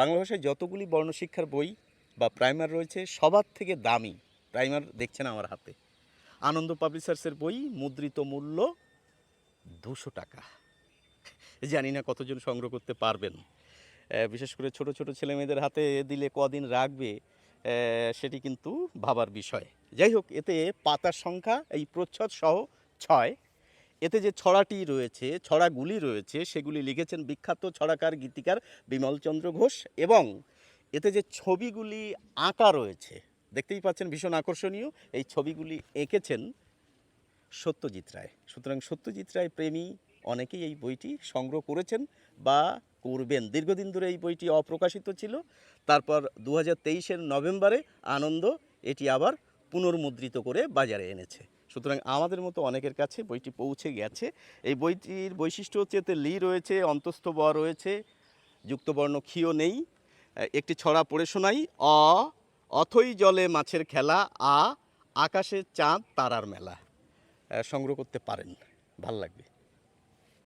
বাংলা ভাষায় যতগুলি বর্ণশিক্ষার বই বা প্রাইমার রয়েছে, সবার থেকে দামি প্রাইমার দেখছেন আমার হাতে। আনন্দ পাবলিশার্সের বই, মুদ্রিত মূল্য দুশো টাকা। জানি না কতজন সংগ্রহ করতে পারবেন। বিশেষ করে ছোট ছোট ছেলে মেয়েদের হাতে দিলে কদিন রাখবে সেটি কিন্তু ভাবার বিষয়। যাই হোক, এতে পাতার সংখ্যা, এই প্রচ্ছদ সহ ছয়। এতে যে ছড়াটি রয়েছে, ছড়াগুলি রয়েছে, সেগুলি লিখেছেন বিখ্যাত ছড়াকার গীতিকার বিমলচন্দ্র ঘোষ এবং এতে যে ছবিগুলি আঁকা রয়েছে, দেখতেই পাচ্ছেন ভীষণ আকর্ষণীয়, এই ছবিগুলি এঁকেছেন সত্যজিৎ রায়। সুতরাং সত্যজিৎ রায় প্রেমী, অনেকেই এই বইটি সংগ্রহ করেছেন বা করবেন। দীর্ঘদিন ধরে এই বইটি অপ্রকাশিত ছিল। তারপর দু হাজার তেইশের নভেম্বরে আনন্দ, এটি আবার পুনর্মুদ্রিত করে বাজারে এনেছে। সুতরাং আমাদের মতো অনেকের কাছে বইটি পৌঁছে গেছে। এই বইটির বৈশিষ্ট্য হচ্ছে এতে লি রয়েছে অন্তস্থ ব রয়েছে, যুক্তবর্ণ ক্ষীয় নেই একটি ছড়া পড়ে শোনাই, অ, অথই জলে মাছের খেলা, আ, আকাশে চাঁদ, তারার মেলা। সংগ্রহ করতে পারেন, ভালো লাগবে।